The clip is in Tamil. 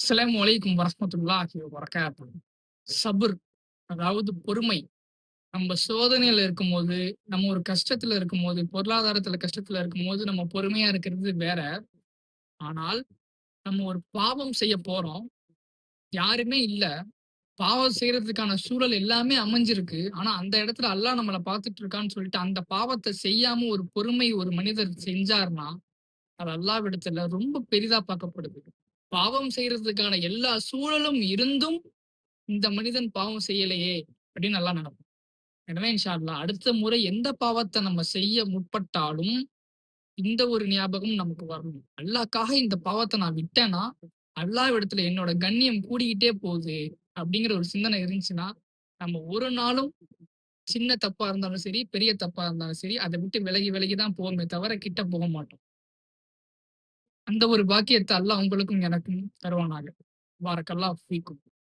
அஸ்லாம் வலைக்கும் வரஹ்மத்துல்லாஹி வபரகாத்துஹு. சபுர் அதாவது பொறுமை. நம்ம சோதனையில இருக்கும்போது, நம்ம ஒரு கஷ்டத்துல இருக்கும்போது, பொருளாதாரத்துல கஷ்டத்துல இருக்கும்போது, நம்ம பொறுமையா இருக்கிறது வேற. ஆனால், நம்ம ஒரு பாவம் செய்ய போறோம். யாருமே இல்லை பாவம் செய்யறதுக்கான சூழல் எல்லாமே அமைஞ்சிருக்கு. ஆனா, அந்த இடத்துல அல்லாஹ் நம்மளை பார்த்துட்டு இருக்கான்னு சொல்லிட்டு, அந்த பாவத்தை செய்யாம ஒரு பொறுமை ஒரு மனிதர் செஞ்சார்னா, அது அல்லாஹ்விடத்துல ரொம்ப பெரிதா பார்க்கப்படுது. பாவம் செய்யறதுக்கான எல்லா சூழலும் இருந்தும், இந்த மனிதன் பாவம் செய்யலையே! அப்படின்னு நல்லா நடக்கும் எனவே இன்ஷா அடுத்த முறை எந்த பாவத்தை நம்ம செய்ய முற்பட்டாலும், இந்த ஒரு ஞாபகம் நமக்கு வரணும். அல்லாக்காக இந்த பாவத்தை நான் விட்டேன்னா, அல்லாஹ்விடத்துல என்னோட கண்ணியம் கூடிக்கிட்டே போகுது. அப்படிங்கிற ஒரு சிந்தனை இருந்துச்சுன்னா, நம்ம ஒரு நாளும் சின்ன தப்பா இருந்தாலும் சரி, பெரிய தப்பா இருந்தாலும் சரி, அதை விட்டு விலகி விலகி தான் போவோமே தவிர, கிட்ட போக மாட்டோம். அந்த ஒரு பாக்கியத்தை அல்லாஹ் உங்களுக்கும் எனக்கும் தருவானாக. பாரக்கல்லாஹு ஃபீக்கும்.